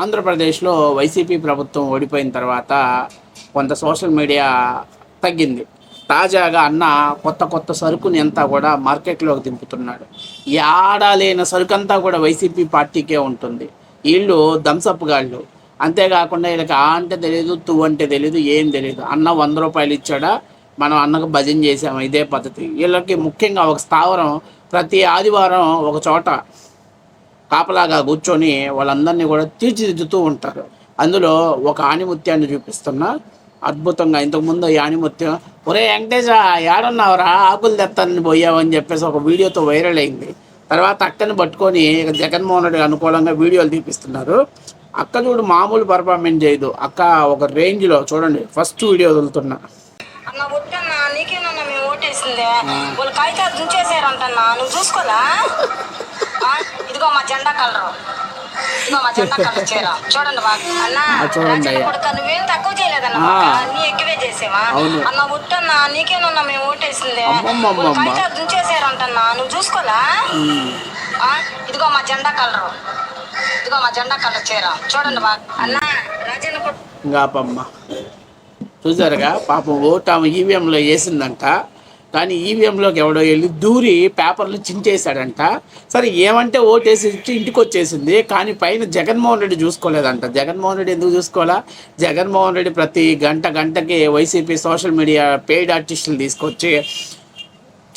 ఆంధ్రప్రదేశ్లో వైసీపీ ప్రభుత్వం ఓడిపోయిన తర్వాత కొంత సోషల్ మీడియా తగ్గింది. తాజాగా అన్న కొత్త కొత్త సరుకుని అంతా కూడా మార్కెట్లోకి దింపుతున్నాడు. యాడా సరుకు అంతా కూడా వైసీపీ పార్టీకే ఉంటుంది. వీళ్ళు థమ్సప్ గాళ్ళు అంతేకాకుండా వీళ్ళకి ఆ అంటే తెలియదు తూ అంటే తెలియదు ఏం తెలియదు అన్న వంద రూపాయలు ఇచ్చాడా? మనం అన్నకు భజన చేసాము ఇదే పద్ధతి. వీళ్ళకి ముఖ్యంగా ఒక స్థావరం ప్రతి ఆదివారం ఒక చోట కాపలాగా కూర్చొని వాళ్ళందరినీ కూడా తీర్చిదిద్దుతూ ఉంటారు. అందులో ఒక ఆణిముత్యాన్ని చూపిస్తున్నా. అద్భుతంగా ఇంతకుముందు ఈ ఆణిముత్యం ఒరే వెంకటేశ ఏడన్నావురా? ఆకులు తెత్తానని పోయావని చెప్పేసి ఒక వీడియోతో వైరల్ అయింది. తర్వాత అక్కని పట్టుకొని జగన్మోహన్ రెడ్డి అనుకూలంగా వీడియోలు తీపిస్తున్నారు. అక్క చూడు మామూలు పర్ఫార్మెన్స్ చేయదు. అక్క ఒక రేంజ్లో చూడండి ఫస్ట్ వీడియో వదులుతున్నా. అన్న నీకేనన్నా మేము ఓటేసిందే? వాళ్ళు కాగితాలు దుంచేసారంటన్నా నువ్వు చూసుకోలా ఇదిగో మా జెండా కలరు. ఇదిగో మా జెండా కలర్ చీర. చూడండి అన్న. కొడుక నువ్వేం తక్కువ చేయలేదన్న. నీ ఎక్కువే చేసేవా. అన్న నీకేనన్నా మేము ఓటేసిందే దుంచేసారంటన్నా నువ్వు చూసుకోలా? ఇదిగో మా జెండా కలరు. ఇదిగో మా జెండా కలర్ చీర. చూడండి అన్న రాజన్న కొడుకు. చూసారుగా పాపం ఓటు ఆమె ఈవీఎంలో వేసిందంట. కానీ ఈవీఎంలోకి ఎవడో వెళ్ళి దూరి పేపర్లు చించేశాడంట. సరే ఏమంటే ఓటేసి ఇంటికి వచ్చేసింది కానీ పైన జగన్మోహన్ రెడ్డి చూసుకోలేదంట. జగన్మోహన్ రెడ్డి ఎందుకు చూసుకోవాలా? జగన్మోహన్ రెడ్డి ప్రతి గంట గంటకి వైసీపీ సోషల్ మీడియా పెయిడ్ ఆర్టిస్టులు తీసుకొచ్చి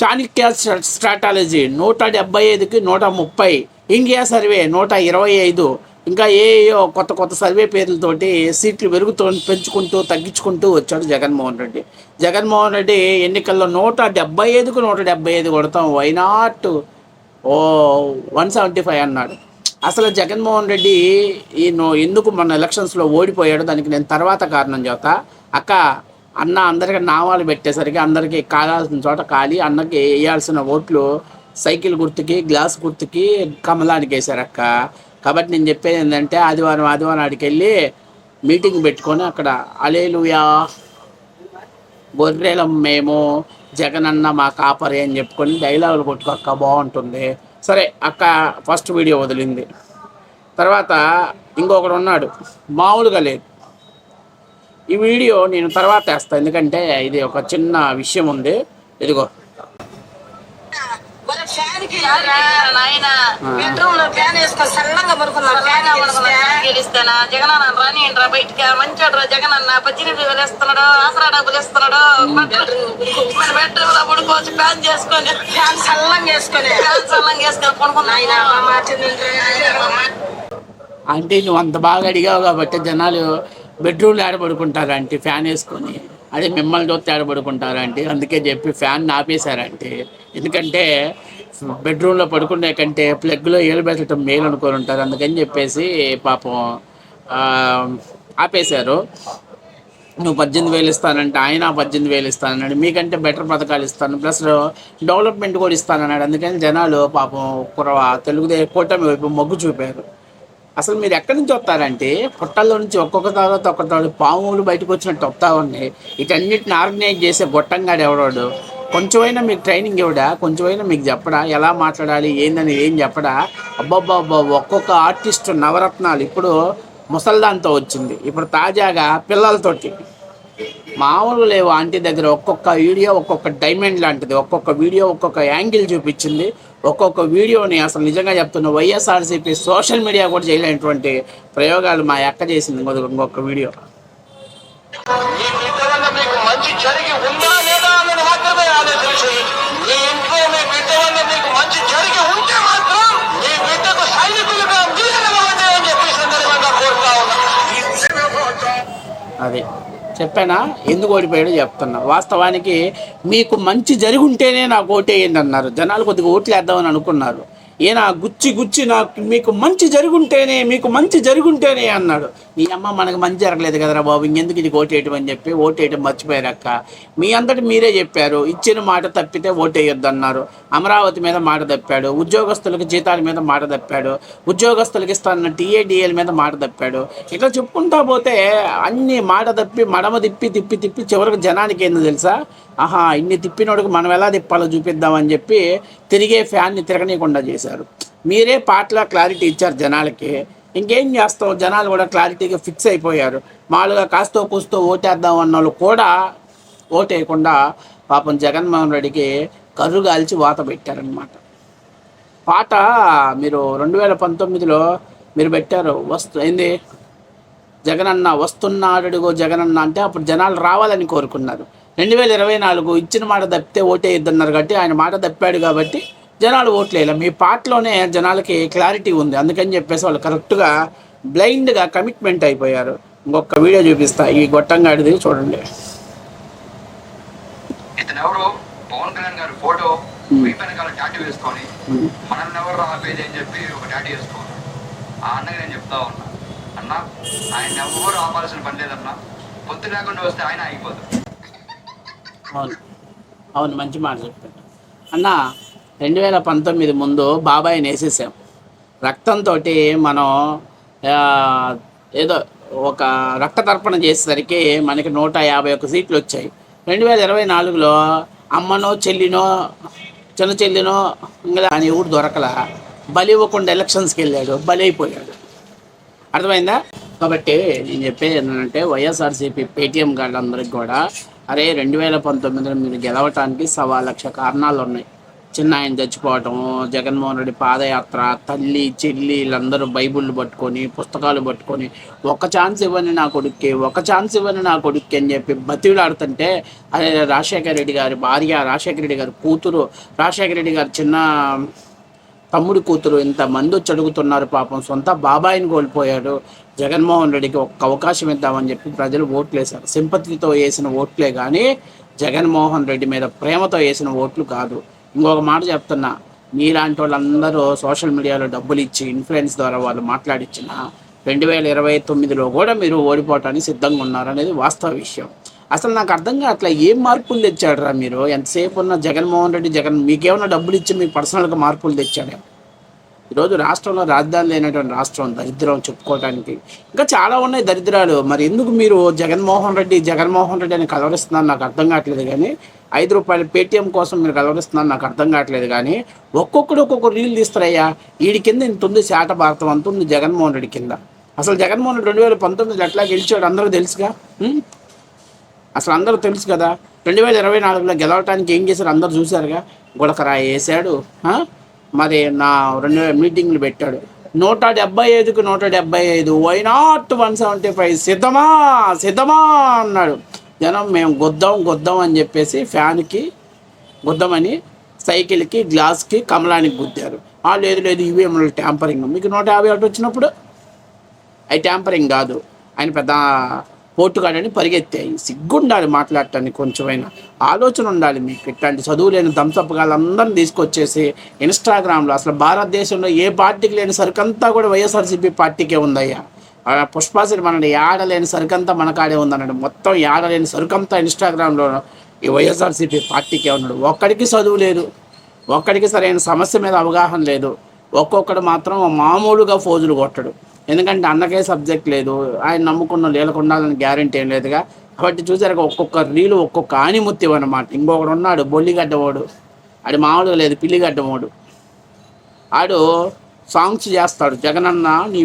చాణిక్య స్ట్రా- స్ట్రాటాలజీ నూట డెబ్బై ఐదుకి నూట ముప్పై. ఇండియా సర్వే నూట ఇరవై ఐదు. ఇంకా ఏయో కొత్త కొత్త సర్వే పేర్లతోటి సీట్లు పెరుగుతూ పెంచుకుంటూ తగ్గించుకుంటూ వచ్చాడు జగన్మోహన్ రెడ్డి. జగన్మోహన్ రెడ్డి ఎన్నికల్లో నూట డెబ్బై ఐదుకు నూట డెబ్బై ఐదు కొడతాం వైనాట్ ఓ వన్ సెవెంటీ ఫైవ్ అన్నాడు. అసలు జగన్మోహన్ రెడ్డి ఈ ఎందుకు మన ఎలక్షన్స్లో ఓడిపోయాడు దానికి నేను తర్వాత కారణం చెబుతా అక్క అన్న అందరికి నామాలు పెట్టేసరికి అందరికీ కావాల్సిన చోట ఖాళీ అన్నకి వేయాల్సిన ఓట్లు సైకిల్ గుర్తుకి గ్లాస్ గుర్తుకి కమలానికి వేశారక్క. కాబట్టి నేను చెప్పేది ఏంటంటే ఆదివారం ఆదివారం ఆడికి వెళ్ళి మీటింగ్ పెట్టుకొని అక్కడ అలేలుయా. గొర్రెలం మేము జగనన్న మా కాపరి అని చెప్పుకొని డైలాగులు కొట్టుకో అక్క బాగుంటుంది. సరే అక్క ఫస్ట్ వీడియో వదిలింది. తర్వాత ఇంకొకడు ఉన్నాడు మామూలుగా లేదు. ఈ వీడియో నేను తర్వాత వేస్తాను ఎందుకంటే ఇది ఒక చిన్న విషయం ఉంది. ఇదిగో మరి ఫ్యాన్కి నాయన బెడ్రూమ్లో ఫ్యాన్ సన్నంగా పడుకున్నా ఫ్యాన్ గెలిస్తానా రాని ఏంట్రా బయటికి. ఆసరా డబ్బులు ఇస్తున్నాడు మన బెడ్రూమ్లో పడుకోవచ్చు. చేసుకొని. ఫ్యాన్ సల్లంగా వేసుకొని ప్యాన్ సల్లం చేసుకొని పడుకున్నా నాయన మా మాట అంటే నువ్వు అంత బాగా అడిగావు కాబట్టి జనాలు బెడ్రూమ్లో ఆడబడుకుంటారంటే ఫ్యాన్ వేసుకొని. అదే మిమ్మల్ని చూస్తే ఆడబడుకుంటారంటే అందుకే చెప్పి ఫ్యాన్ ఆపేశారంటే. ఎందుకంటే బెడ్రూమ్లో పడుకునే కంటే ప్లగ్లో ఏలు పెట్టడం మేలు అనుకొని ఉంటారు. అందుకని చెప్పేసి పాపం ఆపేశారు. నువ్వు పద్దెనిమిది వేలు ఇస్తానంటే ఆయన పద్దెనిమిది వేలు ఇస్తానన్నాడు. మీకంటే బెటర్ పథకాలు ఇస్తాను. ప్లస్ డెవలప్మెంట్ కూడా ఇస్తానన్నాడు. అందుకని జనాలు పాపం కురవ తెలుగుదేశం కూటమి వైపు మొగ్గు చూపారు. అసలు మీరు ఎక్కడి నుంచి వస్తారంటే పుట్టల్లో నుంచి ఒక్కొక్క తర్వాత ఒక్కొక్క పాములు బయటకు వచ్చినట్టు వస్తా ఉన్నాయి. వీటన్నిటిని ఆర్గనైజ్ చేసే గొట్టంగాడు ఎవడోడు? కొంచెమైనా మీకు ట్రైనింగ్ ఇవ్వడా? కొంచెమైనా మీకు చెప్పడా? ఎలా మాట్లాడాలి? ఏందని ఏం చెప్పడా? అబ్బాబ్బాబ్బా ఒక్కొక్క ఆర్టిస్ట్ నవరత్నాలు ఇప్పుడు ముసల్దాంతో వచ్చింది. ఇప్పుడు తాజాగా పిల్లలతోటి. మామూలుగా లేవు ఆంటీ దగ్గర. ఒక్కొక్క వీడియో ఒక్కొక్క డైమండ్ లాంటిది. ఒక్కొక్క వీడియో ఒక్కొక్క యాంగిల్ చూపించింది. ఒక్కొక్క వీడియోని అసలు నిజంగా చెప్తున్న వైఎస్ఆర్సీపీ సోషల్ మీడియా కూడా చేయలేనటువంటి ప్రయోగాలు మా అక్క చేసింది ఇంకొక ఇంకొక వీడియో. అది. చెప్పానా? ఎందుకు ఓడిపోయాడో చెప్తున్నా. వాస్తవానికి మీకు మంచి జరిగి ఉంటేనే నాకు ఓటేయండి అన్నారు. జనాలు కొద్దిగా ఓట్లు వేద్దామని అనుకున్నారు. ఈయన గుచ్చి గుచ్చి నాకు మీకు మంచి జరుగుంటేనే మీకు మంచి జరుగుంటేనే అన్నాడు. నీ అమ్మ మనకు మంచి జరగలేదు కదరా బాబు ఇంకెందుకు ఇది ఓటేయటం అని చెప్పి ఓటేయటం మర్చిపోయారక్క మీ అంతటి మీరే చెప్పారు ఇచ్చిన మాట తప్పితే ఓటేయొద్దు అన్నారు. అమరావతి మీద మాట తప్పాడు ఉద్యోగస్తులకు జీతాల మీద మాట తప్పాడు ఉద్యోగస్తులకు ఇస్తాన్న టీఏడిఎల్ మీద మాట తప్పాడు. ఇట్లా చెప్పుకుంటా పోతే అన్ని మాట తప్పి మడమ తిప్పి తిప్పి తిప్పి చివరికి జనానికి ఏందో తెలుసా? ఆహా ఇన్ని తిప్పినోడికి మనం ఎలా తిప్పాలో చూపిద్దామని చెప్పి తిరిగే ఫ్యాన్ని తిరగనీయకుండా చేశారు. మీరే పాటల క్లారిటీ ఇచ్చారు జనాలకి. ఇంకేం చేస్తాం? జనాలు కూడా క్లారిటీగా ఫిక్స్ అయిపోయారు. మామూలుగా కాస్తో కూస్తో ఓటేద్దాం అన్న వాళ్ళు కూడా ఓటేయకుండా పాపం జగన్మోహన్ రెడ్డికి కర్రు కాల్చి వాత పెట్టారనమాట పాట మీరు రెండు వేల పంతొమ్మిదిలో మీరు పెట్టారు. వస్తు ఏంది? జగనన్న వస్తున్నాడుగో జగనన్న అంటే అప్పుడు జనాలు రావాలని కోరుకున్నారు. రెండు వేల ఇరవై నాలుగు ఇచ్చిన మాట తప్పితే ఓటేయద్దన్నారు కాబట్టి ఆయన మాట తప్పాడు కాబట్టి జనాలు ఓట్లేయాలి మీ పాటలోనే జనాలకి క్లారిటీ ఉంది. అందుకని చెప్పేసి వాళ్ళు కరెక్ట్గా బ్లైండ్గా కమిట్మెంట్ అయిపోయారు. ఇంకొక వీడియో చూపిస్తా. ఈ గొట్టంగాడిది చూడండి. పవన్ కళ్యాణ్ గారి ఫోటో వీపు వెనకాల టాటూ వేసుకొని ఎవరు ఆపేది అని చెప్పి ఒక టాటూ వేసుకోవాలి ఆ అన్నకి నేను చెప్తా ఉన్నా. అన్న ఆయన ఎవరు ఆపాల్సిన పని లేదన్నా పొత్తు లేకుండా వస్తే ఆయన అయిపోదు అవును. అవును మంచి మాట చెప్పాడు అన్న రెండు వేల పంతొమ్మిది ముందు బాబాయ్ వేసేసాం రక్తంతో మనం ఏదో ఒక రక్త తర్పణ చేసేసరికి మనకి నూట యాభై ఒక్క సీట్లు వచ్చాయి. రెండు వేల ఇరవై నాలుగులో అమ్మనో చెల్లినో చిన్న చెల్లినో ఇంకా అని ఊరు దొరకల. బలి ఇవ్వకుండా ఎలక్షన్స్కి వెళ్ళాడు. బలి అయిపోయాడు. అర్థమైందా? కాబట్టి నేను చెప్పేది ఏంటంటే వైఎస్ఆర్సీపీ పేటీఎం గాళ్ళందరికీ కూడా అరే రెండు వేల పంతొమ్మిదిలో మీరు గెలవటానికి సవా లక్ష కారణాలు ఉన్నాయి చిన్న ఆయన చచ్చిపోవటం జగన్మోహన్ రెడ్డి పాదయాత్ర తల్లి చెల్లి వీళ్ళందరూ బైబుల్ పట్టుకొని పుస్తకాలు పట్టుకొని ఒక ఛాన్స్ ఇవ్వని నా కొడుక్కి ఒక ఛాన్స్ ఇవ్వని నా కొడుక్కి అని చెప్పి బతివిలాడుతుంటే అదే రాజశేఖర రెడ్డి గారి భార్య రాజశేఖర రెడ్డి గారి కూతురు రాజశేఖర రెడ్డి గారి చిన్న తమ్ముడి కూతురు ఇంతమంది వచ్చి అడుగుతున్నారు పాపం సొంత బాబాయిని కోల్పోయాడు. జగన్మోహన్ రెడ్డికి ఒక్క అవకాశం ఇద్దామని చెప్పి ప్రజలు ఓట్లు వేశారు సింపతితో వేసిన ఓట్లే కానీ జగన్మోహన్ రెడ్డి మీద ప్రేమతో వేసిన ఓట్లు కాదు. ఇంకొక మాట చెప్తున్నా మీలాంటి వాళ్ళందరూ సోషల్ మీడియాలో డబ్బులు ఇచ్చి ఇన్ఫ్లుయెన్స్ ద్వారా వాళ్ళు మాట్లాడించిన రెండు వేల ఇరవై తొమ్మిదిలో కూడా మీరు ఓడిపోవటానికి సిద్ధంగా ఉన్నారు అనేది వాస్తవ విషయం. అసలు నాకు అర్థం కావట్లే ఏం మార్పులు తెచ్చాడురా మీరు? ఎంతసేపు ఉన్న జగన్మోహన్ రెడ్డి జగన్ మీకేమైనా డబ్బులు ఇచ్చి మీ పర్సనల్గా మార్పులు తెచ్చాడే? ఈరోజు రాష్ట్రంలో రాజధాని లేనటువంటి రాష్ట్రం దరిద్రం చెప్పుకోవడానికి ఇంకా చాలా ఉన్నాయి దరిద్రాలు. మరి ఎందుకు మీరు జగన్మోహన్ రెడ్డి జగన్మోహన్ రెడ్డి అని కలవరిస్తున్నారు నాకు అర్థం కావట్లేదు కానీ ఐదు రూపాయలు పేటీఎం కోసం మీరు కలవరిస్తున్నారు నాకు అర్థం కావట్లేదు కానీ ఒక్కొక్కడు ఒక్కొక్క రీల్ తీస్తారయ్యా. వీడి కింద ఇంత ఉంది శాట భారతం అంత ఉంది జగన్మోహన్ రెడ్డి కింద. అసలు జగన్మోహన్ రెడ్డి రెండు వేల పంతొమ్మిదిలో ఎట్లా గెలిచాడు అందరూ తెలుసుగా? అసలు అందరూ తెలుసు కదా రెండు వేల ఇరవై నాలుగులో గెలవటానికి ఏం చేశారు? అందరు చూశారుగా. గుడకరాయి వేసాడు మరి నా రెండు వేల మీటింగ్లు పెట్టాడు. నూట డెబ్బై ఐదుకు నూట డెబ్బై ఐదు. Why not one seventy five? సిద్ధమా? సిద్ధమా? అన్నాడు. జనం మేము గుద్దాం గుద్దాం అని చెప్పేసి ఫ్యాన్కి గుద్దామని సైకిల్కి గ్లాస్కి కమలానికి గుద్దారు. ఆ లేదు లేదు ఈవీఎంలు ట్యాంపరింగ్. మీకు నూట యాభై ఒకటి వచ్చినప్పుడు? అవి ట్యాంపరింగ్ కాదు. ఆయన పెద్ద పోర్టుగాడని పరిగెత్తాయి. సిగ్గుండాలి మాట్లాడటానికి కొంచెమైనా. ఆలోచన ఉండాలి మీకు. ఇట్లాంటి చదువు లేని దంసప్ వాళ్ళందరినీ తీసుకొచ్చేసి ఇన్స్టాగ్రామ్లో అసలు భారతదేశంలో ఏ పార్టీకి లేని సరుకంతా కూడా వైఎస్ఆర్సీపీ పార్టీకే ఉందయ్యా. ఆ పుష్పాసుని మన ఏడలేని సరుకంతా మన కాడే ఉందన్నాడు. మొత్తం ఏడలేని సరుకంతా ఇన్స్టాగ్రామ్లో ఈ వైఎస్ఆర్సీపీ పార్టీకే ఉన్నాడు. ఒక్కడికి చదువు లేదు. ఒక్కడికి సరైన సమస్య మీద అవగాహన లేదు. ఒక్కొక్కడు మాత్రం మామూలుగా ఫోజులు కొట్టడు. ఎందుకంటే అన్నకే సబ్జెక్ట్ లేదు. ఆయన నమ్ముకున్న లేలకుండాలని గ్యారంటీ ఏం లేదుగా. కాబట్టి చూసారు ఒక్కొక్క రీలు ఒక్కొక్క ఆనిముత్యం అనమాట ఇంకొకడు ఉన్నాడు బొల్లిగడ్డవాడు ఆడు మామూలుగా లేదు పిల్లిగడ్డవాడు ఆడు సాంగ్స్ చేస్తాడు. జగనన్న నీ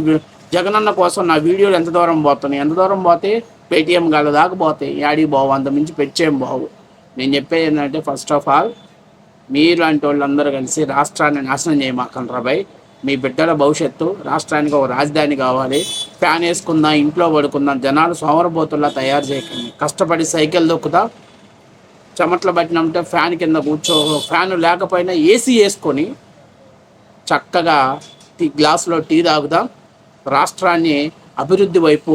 జగనన్న కోసం నా వీడియోలు ఎంత దూరం పోతున్నాయి? ఎంత దూరం పోతే పేటిఎం గల దాకా పోతాయి. యాడికి బావు అంత మించి పెట్టేం బావు. నేను చెప్పేది ఏంటంటే ఫస్ట్ ఆఫ్ ఆల్ మీలాంటి వాళ్ళందరూ కలిసి రాష్ట్రాన్ని నాశనం చేయమాకండి రాబాయ్ మీ బిడ్డల భవిష్యత్తు రాష్ట్రానికి ఒక రాజధాని కావాలి. ఫ్యాన్ వేసుకుందాం ఇంట్లో పడుకుందాం జనాలు సోమరబోతుల్లా తయారు చేయకండి. కష్టపడి సైకిల్ దొక్కుతా చెమట్లు పట్టినంటే ఫ్యాన్ కింద కూర్చో ఫ్యాన్ లేకపోయినా ఏసీ వేసుకొని చక్కగా టీ గ్లాసులో టీ తాగుదాం రాష్ట్రాన్ని అభివృద్ధి వైపు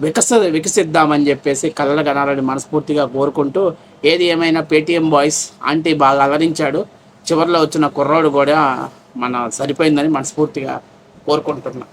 వికస వికసిద్దామని చెప్పేసి కళ్ళ కనాలని మనస్ఫూర్తిగా కోరుకుంటూ ఏది ఏమైనా పేటీఎం బాయ్స్ ఆంటీ బాగా అలరించాడు. చివరిలో వచ్చిన కుర్రోడు కూడా మన సరిపోయిందని మనస్ఫూర్తిగా కోరుకుంటున్నాం.